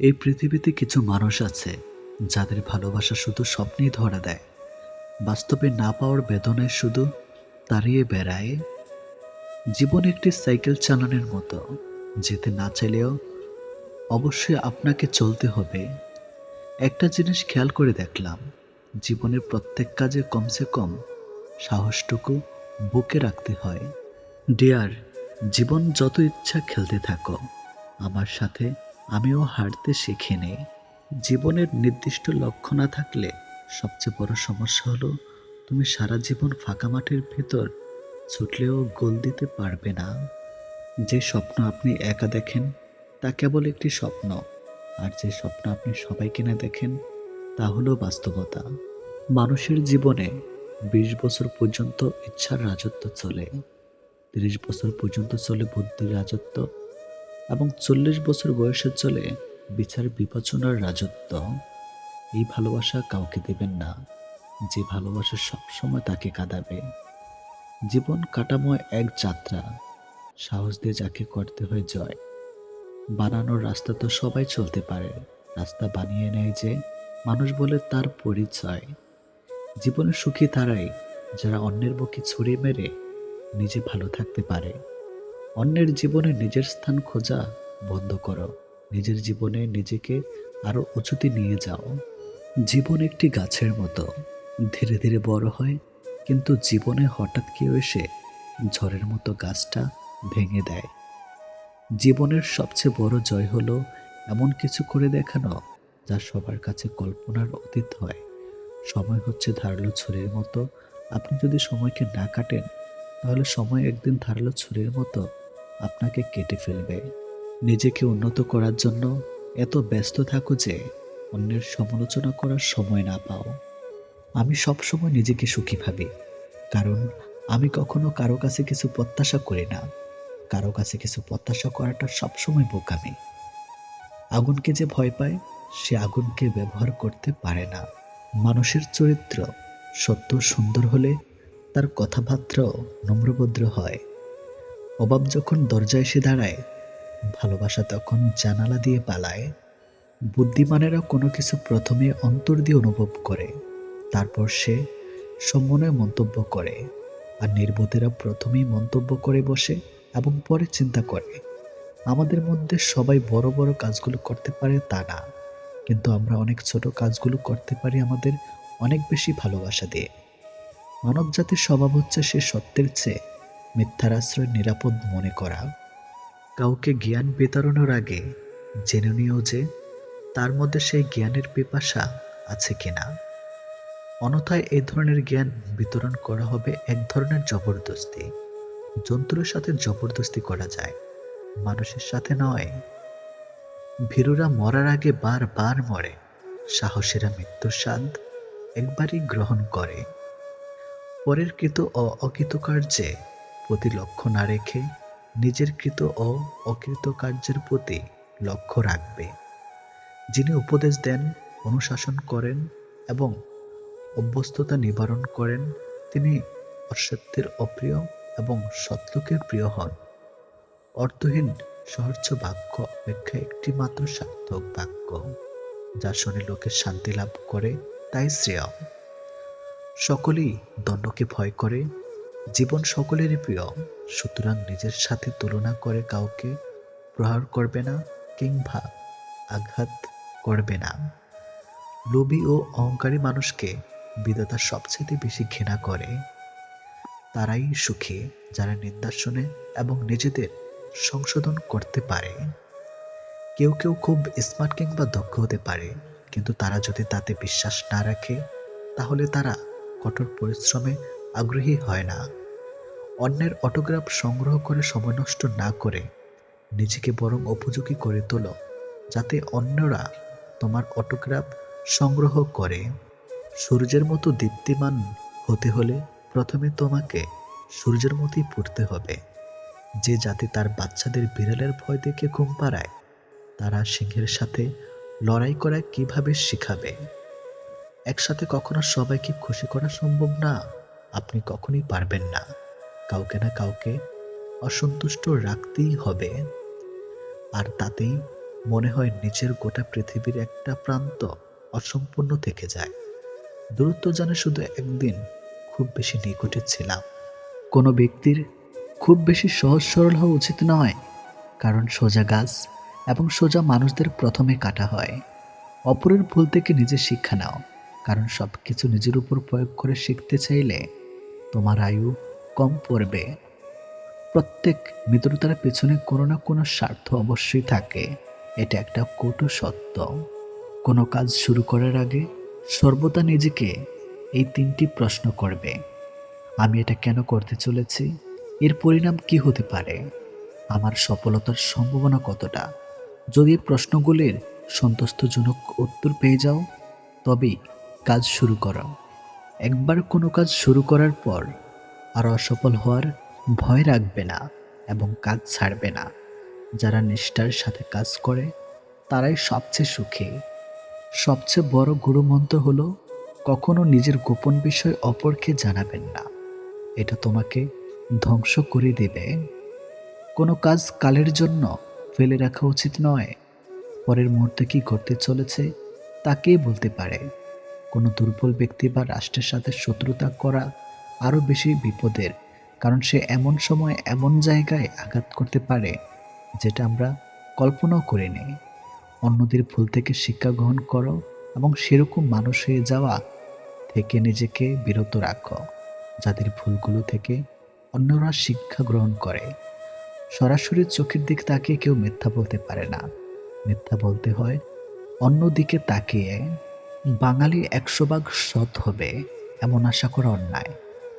এই পৃথিবীতে কিছু মানুষ আছে, যাদের ভালোবাসা শুধু স্বপ্নেই ধরা দেয়। বাস্তবে না পাওয়ার বেদনায় শুধু দাঁড়িয়ে বেড়ায়। জীবন একটি সাইকেল চালানোর মতো, যেতে না চাইলেও অবশ্যই আপনাকে চলতে হবে। একটা জিনিস খেয়াল করে দেখলাম, জীবনের প্রত্যেক কাজে কমসে কম সাহসটুকু বুকে রাখতে হয়। ডিয়ার, জীবন যত ইচ্ছা খেলতে থাকো। আমার সাথে আমিও হারতে শিখে নেই জীবনের নির্দিষ্ট লক্ষ্য না থাকলে সবচেয়ে বড় সমস্যা হলো, তুমি সারা জীবন ফাঁকা মাঠের ভেতর ছুটলেও গোল দিতে পারবে না। যে স্বপ্ন আপনি একা দেখেন, তা কেবল একটি স্বপ্ন। আর যে স্বপ্ন আপনি সবাইকে না দেখেন, তা হলো বাস্তবতা। মানুষের জীবনে বিশ বছর পর্যন্ত ইচ্ছার রাজত্ব চলে। তিরিশ বছর পর্যন্ত চলে বুদ্ধির রাজত্ব। এবং চল্লিশ বছর বয়সে চলে বিচার বিবেচনার রাজত্ব। এই ভালোবাসা কাউকে দেবেন না। যে ভালোবাসা সবসময় তাকে কাঁদাবে। জীবন কাটাময় এক যাত্রা। সাহস দিয়ে যাকে করতে হয় জয়। বানানোর রাস্তা তো সবাই চলতে পারে। রাস্তা বানিয়ে নেয় যে মানুষ বলে তার পরিচয়। জীবনে সুখী তারাই যারা অন্যের বুকে ছুরি মেরে নিজে ভালো থাকতে পারে। অন্যের জীবনে নিজের স্থান খোঁজা বন্ধ করো। নিজের জীবনে নিজেকে আরও উঁচুতে নিয়ে যাও। জীবন একটি গাছের মতো। ধীরে ধীরে বড় হয়, কিন্তু জীবনে হঠাৎ কেউ এসে ঝড়ের মতো গাছটা ভেঙে দেয়। জীবনের সবচেয়ে বড় জয় হলো এমন কিছু করে দেখানো যা সবার কাছে কল্পনার অতীত হয়। সময় হচ্ছে ধারালো ছুরির মতো। আপনি যদি সময়কে না কাটেন, তাহলে সময় একদিন ধারালো ছুরির মতো আপনাকে কেটে ফেলবে। নিজেকে উন্নত করার জন্য এত ব্যস্ত থাকো যে অন্যের সমালোচনা করার সময় না পাও। আমি সবসময় নিজেকে সুখী ভাবি, কারণ আমি কখনো কারও কাছে কিছু প্রত্যাশা করি না। কারও কাছে কিছু প্রত্যাশা করাটা সবসময় বোকামি। আগুনকে যে ভয় পায়, সে আগুনকে ব্যবহার করতে পারে না। মানুষের চরিত্র সত্য সুন্দর হলে তার কথাবার্তাও নম্রভদ্র হয়। অভাব যখন দরজা এসে দাঁড়ায়, ভালোবাসা তখন জানালা দিয়ে পালায়। বুদ্ধিমানেরা কোনো কিছু প্রথমে অন্তর দিয়ে অনুভব করে, তারপর সে সম্মনয় মন্তব্য করে, আর নির্বোধেরা প্রথমেই মন্তব্য করে বসে এবং পরে চিন্তা করে। আমাদের মধ্যে সবাই বড় বড় কাজগুলো করতে পারে তা না, কিন্তু আমরা অনেক ছোট কাজগুলো করতে পারি আমাদের অনেক বেশি ভালোবাসা দিয়ে। মানব জাতির স্বভাব হচ্ছে সে সত্যের চেয়ে মিথ্যার আশ্রয় নিরাপদ মনে করা, কাউকে জ্ঞান বিতরণের আগে জেনে নিও যে তার মধ্যে সেই জ্ঞানের পিপাসা আছে কিনা। অনথায় এই ধরনের জ্ঞান বিতরণ করা হবে এক ধরনের জবরদস্তি। জন্তুর সাথে জবরদস্তি করা যায়, মানুষের সাথে নয়। ভীরুরা মরার আগে বারবার মরে, সাহসীরা মৃত্যুর স্বাদ একবারই গ্রহণ করে। পরের কৃত অকৃতকার্যে প্রতি লক্ষ্য না রেখে নিজের কৃত ও অকৃত কার্যের প্রতি লক্ষ্য রাখবে। যিনি উপদেশ দেন, অনুশাসন করেন এবং অভ্যস্ততা নিবারণ করেন, তিনি অসত্যের অপ্রিয় এবং সৎলোকের প্রিয় হন। অর্থহীন সহর্ষ বাক্য অপেক্ষা একটি মাত্র সার্থক বাক্য, যা শুনে লোকের শান্তি লাভ করে, তাই শ্রেয়। সকলেই দণ্ডকে ভয় করে জীবন সকলেরই প্রিয়, সুতরাং নিজের সাথে তুলনা করে কাউকে প্রহার করবে না কিংবা আঘাত করবে না। লোভী ও অহংকারী মানুষকে বিধাতা সবচেয়ে বেশি ঘৃণা করে। তারাই সুখী যারা নিন্দা শোনে এবং নিজেদের সংশোধন করতে পারে। কেউ কেউ খুব স্মার্ট কিংবা দক্ষ হতে পারে, কিন্তু তারা যদি তাতে বিশ্বাস না রাখে, তাহলে তারা কঠোর পরিশ্রমে আগ্রহী হয় না। অন্যের অটোগ্রাফ সংগ্রহ করে সময় নষ্ট না করে নিজেকে বরং উপযোগী করে তোলো, যাতে অন্যরা তোমার অটোগ্রাফ সংগ্রহ করে। সূর্যের মতো দীপ্তিমান হতে হলে প্রথমে তোমাকে সূর্যের মতোই পড়তে হবে। যে জাতি তার বাচ্চাদের বিড়ালের ভয় দেখে ঘুম পাড়ায়, তারা সিংহের সাথে লড়াই করা কীভাবে শিখাবে? একসাথে কখনো সবাইকে খুশি করা সম্ভব না। আপনি কখনোই পারবেন না। কাউকে না কাউকে অসন্তুষ্ট রাখতেই হবে। আর তাতেই মনে হয় নিচের গোটা পৃথিবীর একটা প্রান্ত অসম্পূর্ণ থেকে যায়। দূরত্ব জানে শুধু একদিন খুব বেশি নিকটে ছিলাম। কোনো ব্যক্তির খুব বেশি সহজ সরল হওয়া উচিত নয়, কারণ সোজা গাছ এবং সোজা মানুষদের প্রথমে কাটা হয়। অপরের ভুল থেকে নিজে শিক্ষা নাও, কারণ সব কিছু নিজের উপর প্রয়োগ করে শিখতে চাইলে তোমার আয়ু কম পড়বে। প্রত্যেক মিত্রতার পেছনে কোনো না কোনো স্বার্থ অবশ্যই থাকে। এটা একটা কটু সত্য। কোনো কাজ শুরু করার আগে সর্বদা নিজেকে এই তিনটি প্রশ্ন করবে। আমি এটা কেন করতে চলেছি? এর পরিণাম কি হতে পারে? আমার সফলতার সম্ভাবনা কতটা? যদি প্রশ্নগুলির সন্তুষ্টজনক উত্তর পেয়ে যাও, তবেই কাজ শুরু করো। একবার কোনো কাজ শুরু করার পর আর অসফল হওয়ার ভয় রাখবে না এবং কাজ ছাড়বে না। যারা নিষ্ঠার সাথে কাজ করে, তারাই সবচেয়ে সুখী। সবচেয়ে বড় গুরুমন্ত্র হলো, কখনো নিজের গোপন বিষয় অপরকে জানাবেন না। এটা তোমাকে ধ্বংস করে দেবে। কোনো কাজ কালের জন্য ফেলে রাখা উচিত নয়। পরের মুহূর্তে কি ঘটতে চলেছে, তাকেই বলতে পারে। কোনো দুর্বল ব্যক্তি বা রাষ্ট্রের সাথে শত্রুতা করা আরও বেশি বিপদের, কারণ সে এমন সময় এমন জায়গায় আঘাত করতে পারে, যেটা আমরা কল্পনাও করিনি অন্যদের ভুল থেকে শিক্ষা গ্রহণ করো এবং সেরকম মানুষ হয়ে যাওয়া থেকে নিজেকে বিরত রাখো, যাদের ভুলগুলো থেকে অন্যরা শিক্ষা গ্রহণ করে। সরাসরি চোখের দিক তাকিয়ে কেউ মিথ্যা বলতে পারে না। মিথ্যা বলতে হয় অন্যদিকে তাকিয়ে। বাঙালি একশো ভাগ সৎ হবে এমন আশা করা অন্যায়।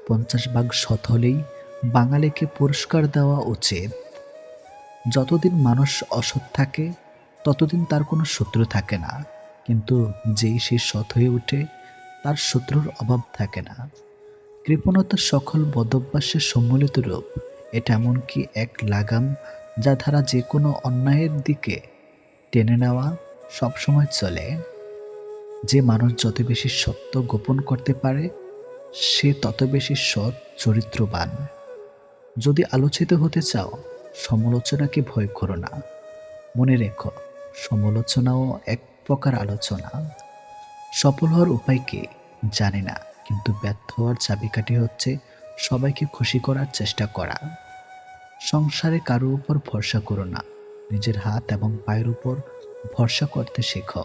পঞ্চাশ ভাগ সৎ হলেই বাঙালিকে পুরস্কার দেওয়া উচিত। যতদিন মানুষ অসৎ থাকে, ততদিন তার কোনো শত্রু থাকে না। কিন্তু যেই সে সৎ হয়ে ওঠে তার শত্রুর অভাব থাকে না। কৃপণতার সকল বদভ্যাসের সম্মিলিত রূপ, এটা এমনকি এক লাগাম যা ধারা যে কোনো অন্যায়ের দিকে টেনে নেওয়া সবসময় চলে। যে মানুষ যত বেশি সত্য গোপন করতে পারে, সে তত বেশি সৎ, চরিত্রবান। যদি আলোচিত হতে চাও, সমালোচনাকে ভয় করো না। মনে রেখো, সমালোচনাও এক প্রকার আলোচনা। সফল হওয়ার উপায় কি? জানি না, কিন্তু ব্যর্থ হওয়ার চাবিকাঠি হচ্ছে সবাইকে খুশি করার চেষ্টা করা। সংসারে কারও উপর ভরসা করো না। নিজের হাত এবং পায়ের উপর ভরসা করতে শেখো।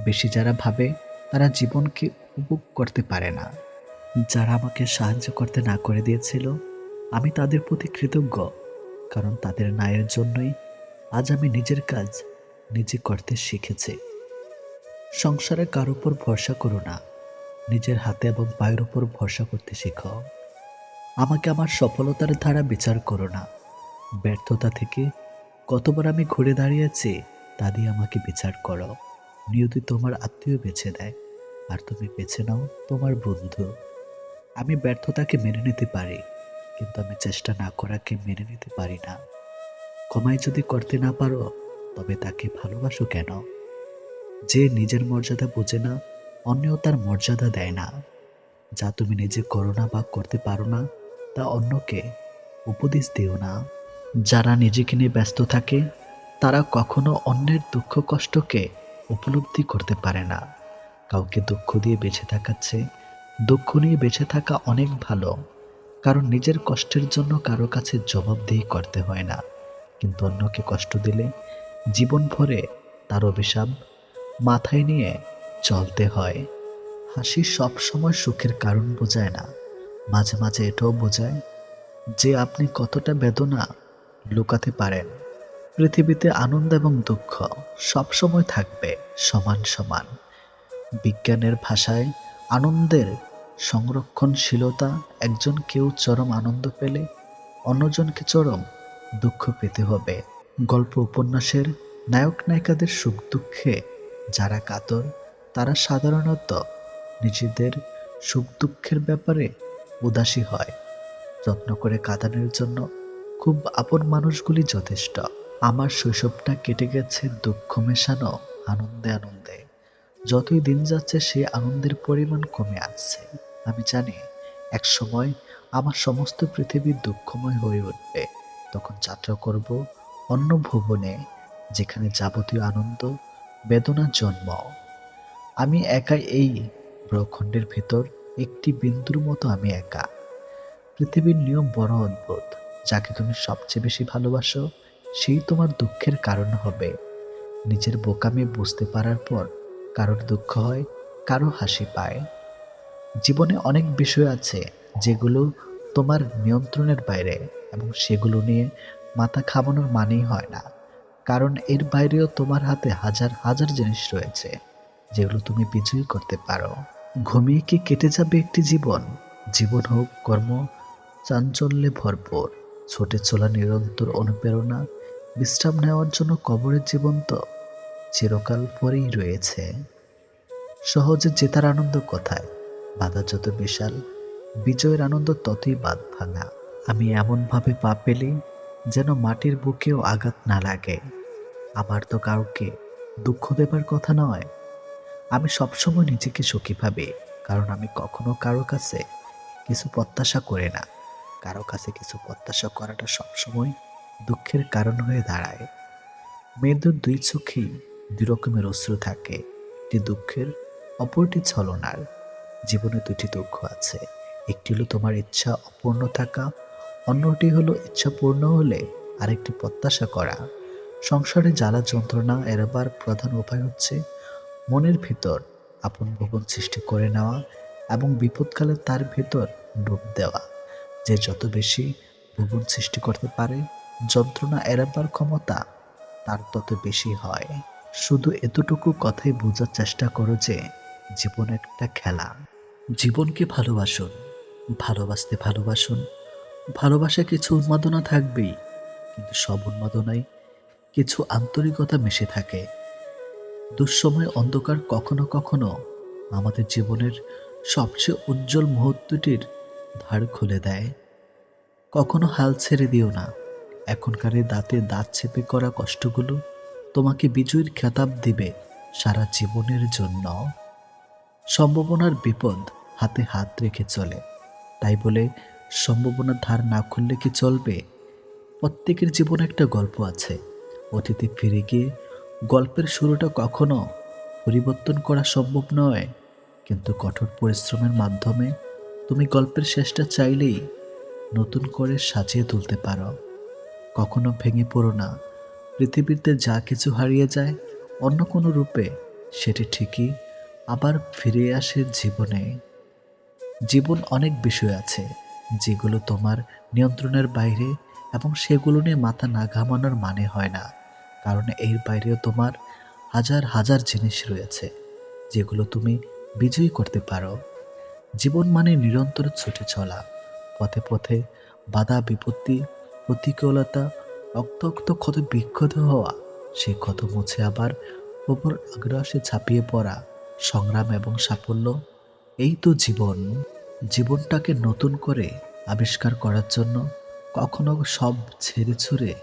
বেশি যারা ভাবে, তারা জীবনকে উপভোগ করতে পারে না। যারা আমাকে সাহায্য করতে না করে দিয়েছিল, আমি তাদের প্রতি কৃতজ্ঞ, কারণ তাদের নায়ের জন্যই আজ আমি নিজের কাজ নিজে করতে শিখেছি। সংসারে কার উপর ভরসা করো না। নিজের হাতে এবং পায়ের উপর ভরসা করতে শেখো। আমাকে আমার সফলতার ধারা বিচার করো না। ব্যর্থতা থেকে কতবার আমি ঘুরে দাঁড়িয়েছি, তা দিয়ে আমাকে বিচার করো। নিয়তি তোমার আত্মীয় বেছে দেয় আর তুমি বেছে নাও তোমার বন্ধু। আমি ব্যর্থতাকে মেনে নিতে পারি, কিন্তু আমি চেষ্টা না করাকে মেনে নিতে পারি না। ক্ষমাই যদি করতে না পারো, তবে তাকে ভালোবাসো কেন? যে নিজের মর্যাদা বোঝে না, অন্যও তার মর্যাদা দেয় না। যা তুমি নিজে করো না বা করতে পারো না, তা অন্যকে উপদেশ দিও না। যারা নিজেকে নিয়ে ব্যস্ত থাকে, তারা কখনো অন্যের দুঃখ কষ্টকে উপলব্ধি করতে পারে না। কাউকে দুঃখ দিয়ে বেঁচে থাকাচ্ছে, দুঃখ নিয়ে বেঁচে থাকা অনেক ভালো। কারণ নিজের কষ্টের জন্য কারও কাছে জবাবদিহি করতে হয় না। কিন্তু অন্যকে কষ্ট দিলে জীবন ভরে তার অভিশাপ মাথায় নিয়ে চলতে হয়। হাসি সবসময় সুখের কারণ বোঝায় না। মাঝে মাঝে এটাও বোঝায় যে আপনি কতটা বেদনা লুকাতে পারেন। পৃথিবীতে আনন্দ এবং দুঃখ সবসময় থাকবে সমান সমান। বিজ্ঞানের ভাষায় আনন্দের সংরক্ষণশীলতা, একজন কেউ চরম আনন্দ পেলে অন্যজনকে চরম দুঃখ পেতে হবে। গল্প উপন্যাসের নায়ক নায়িকাদের সুখ দুঃখে যারা কাতর, তারা সাধারণত নিজেদের সুখ দুঃখের ব্যাপারে উদাসী হয়। যত্ন করে কাঁদানোর জন্য খুব আপন মানুষগুলি যথেষ্ট। আমার শৈশবটা কেটে গেছে দুঃখ মেশানো, আনন্দে আনন্দে। যতই দিন যাচ্ছে, সে আনন্দের পরিমাণ কমে আসছে। আমি জানি এক সময় আমার সমস্ত পৃথিবী দুঃখময় হয়ে উঠবে। তখন যাত্রা করব অন্য ভুবনে, যেখানে যাবতীয় আনন্দ বেদনার জন্ম। আমি একাই এই ব্রহ্মাণ্ডের ভেতর, একটি বিন্দুর মতো আমি একা। পৃথিবীর নিয়ম বড় অদ্ভুত, যাকে তুমি সবচেয়ে বেশি ভালোবাসো। সেই তোমার দুঃখের কারণ হবে। নিজের বোকামি বুঝতে পারার পর কারোর দুঃখ হয়, কারও হাসি পায়। জীবনে অনেক বিষয় আছে যেগুলো তোমার নিয়ন্ত্রণের বাইরে এবং সেগুলো নিয়ে মাথা খামানোর মানেই হয় না। কারণ এর বাইরেও তোমার হাতে হাজার হাজার জিনিস রয়েছে যেগুলো তুমি বিজয়ী করতে পারো। ঘুমিয়ে কি কেটে যাবে একটি জীবন? জীবন হোক কর্ম, চাঞ্চল্যে ভরপুর, ছোটে চলা নিরন্তর অনুপ্রেরণা বিশ্রাম নেওয়ার জন্য কবরের জীবন তো চিরকাল পরেই রয়েছে। সহজে জেতার আনন্দ কোথায়? বাধা যত বিশাল, বিজয়ের আনন্দ ততই বাদ ভাঙা। আমি এমনভাবে পা পেলি যেন মাটির বুকেও আঘাত না লাগে। আমার তো কাউকে দুঃখ দেবার কথা নয়। আমি সবসময় নিজেকে সুখী ভাবি, কারণ আমি কখনো কারও কাছে কিছু প্রত্যাশা করে না। কারও কাছে কিছু প্রত্যাশা করাটা সবসময় দুঃখের কারণ হয়ে দাঁড়ায়। মেয়েদের দুই চোখেই দুই রকমের অশ্রু থাকে। একটি দুঃখের, অপরটি ছলনার। জীবনে দুটি দুঃখ আছে। একটি হলো তোমার ইচ্ছা অপূর্ণ থাকা, অন্যটি হলো ইচ্ছা পূর্ণ হলে আরেকটি প্রত্যাশা করা। সংসারে জ্বালা যন্ত্রণা এড়াবার প্রধান উপায় হচ্ছে মনের ভিতর আপন ভবন সৃষ্টি করে নেওয়া এবং বিপদকালে তার ভিতর ডুব দেওয়া। যে যত বেশি ভুবন সৃষ্টি করতে পারে যন্ত্রণা এড়াবার ক্ষমতা তার তত বেশি হয়। শুধু এতটুকু কথাই বোঝার চেষ্টা করো যে, জীবন একটা খেলা। জীবনকে ভালোবাসুন, ভালোবাসতে ভালোবাসুন। ভালোবাসা কিছু উন্মাদনা থাকবেই, কিন্তু সব উন্মাদনায় কিছু আন্তরিকতা মিশে থাকে। দুঃসময় অন্ধকার কখনো কখনো আমাদের জীবনের সবচেয়ে উজ্জ্বল মুহূর্তটির ধার খুলে দেয়। কখনো হাল ছেড়ে দিও না। এখনকার এই দাঁতে দাঁত চেপে করা কষ্টগুলো তোমাকে বিজয়ীর খেতাব দিবে সারা জীবনের জন্য। সম্ভাবনার বিপদ হাতে হাত রেখে চলে। তাই বলে সম্ভাবনার ধার না খুললে কি চলবে? প্রত্যেকের জীবনে একটা গল্প আছে। অতীতে ফিরে গিয়ে গল্পের শুরুটা কখনো পরিবর্তন করা সম্ভব নয়। কিন্তু কঠোর পরিশ্রমের মাধ্যমে তুমি গল্পের শেষটা চাইলেই নতুন করে সাজিয়ে তুলতে পারো। কখনো ভেঙে পড়ো না। পৃথিবীতে যা কিছু হারিয়ে যায়, অন্য কোনো রূপে, সেটি ঠিকই আবার ফিরে আসে জীবনে। জীবন অনেক বিষয় আছে, যেগুলো তোমার নিয়ন্ত্রণের বাইরে এবং সেগুলো নিয়ে মাথা না ঘামানোর মানে হয় না। কারণ এর বাইরেও তোমার হাজার হাজার জিনিস রয়েছে, যেগুলো তুমি বিজয়ী করতে পারো। জীবন মানে নিরন্তর ছুটে চলা, পথে পথে বাধা বিপত্তি প্রতিকূলতা রক্তাক্ত ক্ষত বিক্ষত হওয়া সেই ক্ষত মুছে আবার প্রবল আগ্রাসে ঝাঁপিয়ে পড়া, সংগ্রাম এবং সাফল্য, এই তো জীবন। জীবনটাকে নতুন করে আবিষ্কার করার জন্য কখনো সব ছেড়ে ছুড়ে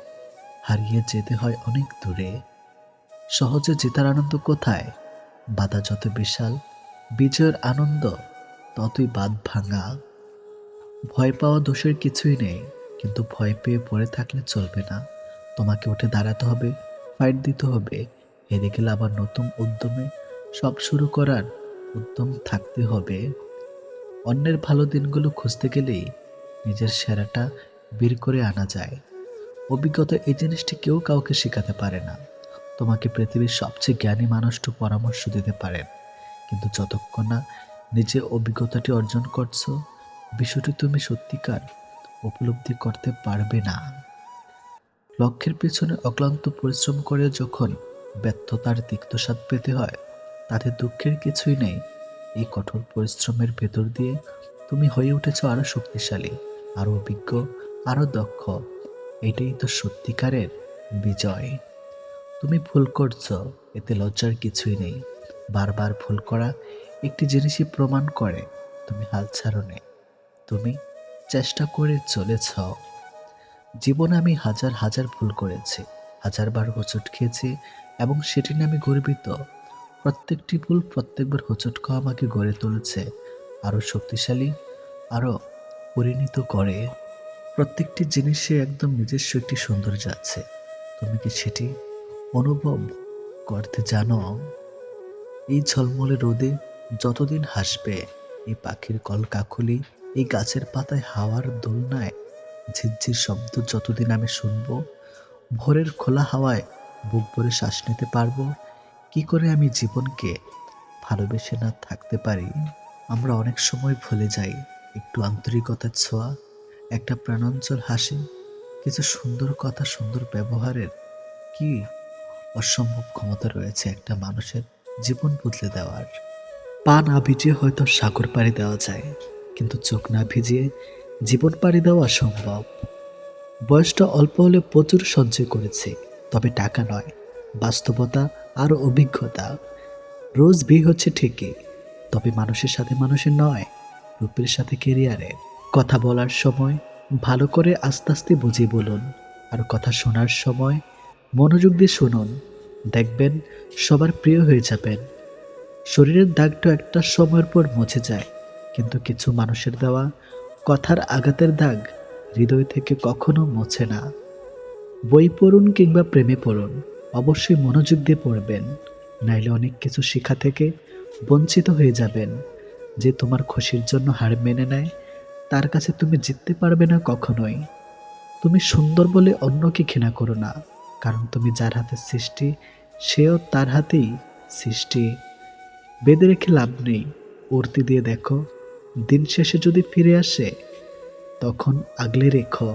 হারিয়ে যেতে হয় অনেক দূরে। সহজে জেতার আনন্দ কোথায়? বাধা যত বিশাল, বিজয়ের আনন্দ ততই বাদ ভাঙা ভয় পাওয়া দোষের কিছুই নেই। কিন্তু ভয় পেয়ে পড়ে থাকলে চলবে না। তোমাকে উঠে দাঁড়াতে হবে ফাইট দিতে হবে। হেরে গেলে আবার নতুন উদ্যমে সব শুরু করার উদ্যম থাকতে হবে। অন্যের ভালো দিনগুলো খুঁজতে গেলেই নিজের সেরাটা বের করে আনা যায়। অভিজ্ঞতা এই জিনিসটি কেউ কাউকে শেখাতে পারে না। তোমাকে পৃথিবীর সবচেয়ে জ্ঞানী মানুষটু পরামর্শ দিতে পারেন কিন্তু যতক্ষণ না নিজে অভিজ্ঞতাটি অর্জন করছ, বিষয়টি তুমি সত্যিকার উপলব্ধি করতে পারবে না। লক্ষ্যের পেছনে অক্লান্ত পরিশ্রম করে যখন ব্যর্থতার তিক্তস্বাদ পেতে হয়, তাতে দুঃখের কিছুই নেই। এই কঠোর পরিশ্রমের ভেতর দিয়ে তুমি হয়ে উঠেছ আরও শক্তিশালী, আরও অভিজ্ঞ আরও দক্ষ। এটাই তো সত্যিকারের বিজয়। তুমি ভুল করছ, এতে লজ্জার কিছুই নেই। বারবার ভুল করা একটি জিনিসই প্রমাণ করে তুমি হাল ছাড়ো তুমি চেষ্টা করে চলেছ। জীবনে আমি হাজার হাজার ভুল করেছি, হাজারবার হোঁচট খেয়েছি এবং সেটি নিয়ে আমি গর্বিত। প্রত্যেকটি ভুল প্রত্যেকবার হোঁচট খাওয়া আমাকে গড়ে তুলেছে, আরও শক্তিশালী, আরও পরিণত করে। প্রত্যেকটি জিনিসে একদম নিজস্ব একটি সৌন্দর্য আছে। তুমি কি সেটি অনুভব করতে জানো? এই ঝলমলে রোদে যতদিন হাসবে, এই পাখির কলকাকুলি এই গাছের পাতায় হাওয়ার দোলনায় ঝিরঝির শব্দ যতদিন আমি শুনব, ভোরের খোলা হাওয়ায় বুক ভরে শ্বাস নিতে পারব, কি করে আমি জীবনকে ভালোবেসে না থাকতে পারি? আমরা অনেক সময় ভুলে যাই একটু আন্তরিকতার ছোঁয়া, একটা প্রাণাঞ্চল হাসি, কিছু সুন্দর কথা, সুন্দর ব্যবহারের কি অসম্ভব ক্ষমতা রয়েছে একটা মানুষের জীবন বদলে দেওয়ার। পা না ভিজিয়ে হয়তো সাগর পাড়ি দেওয়া যায়। কিন্তু চোখ না ভিজিয়ে জীবন পাড়ি দেওয়া সম্ভব। বয়সটা অল্প হলে প্রচুর সঞ্চয় করেছে, তবে টাকা নয়, বাস্তবতা আর অভিজ্ঞতা। রোজ বিয়ে হচ্ছে ঠিকই, তবে মানুষের সাথে মানুষের নয়, রূপের সাথে কেরিয়ারের কথা বলার সময় ভালো করে আস্তে আস্তে বুঝিয়ে বলুন, আর কথা শোনার সময় মনোযোগ দিয়ে শুনুন। দেখবেন সবার প্রিয় হয়ে যাবেন। শরীরের দাগটা একটা সময়ের পর মুছে যায় কিন্তু কিছু মানুষের দেওয়া কথার আঘাতের দাগ হৃদয় থেকে কখনো মোছে না। বই পড়ুন কিংবা প্রেমে পড়ুন, অবশ্যই মনোযোগ দিয়ে পড়বেন। নাইলে অনেক কিছু শেখা থেকে বঞ্চিত হয়ে যাবেন। যে তোমার খুশির জন্য হার মেনে নেয়, তার কাছে তুমি জিততে পারবে না কখনোই। তুমি সুন্দর বলে অন্যকে ঘৃণা করো না, কারণ তুমি যার হাতে সৃষ্টি, সেও তার হাতেই সৃষ্টি। বেঁধে রেখে লাভ নেই, উড়তি দিয়ে দেখো দিন শেষে যদি ফিরে আসে তখন আগলে রেখো।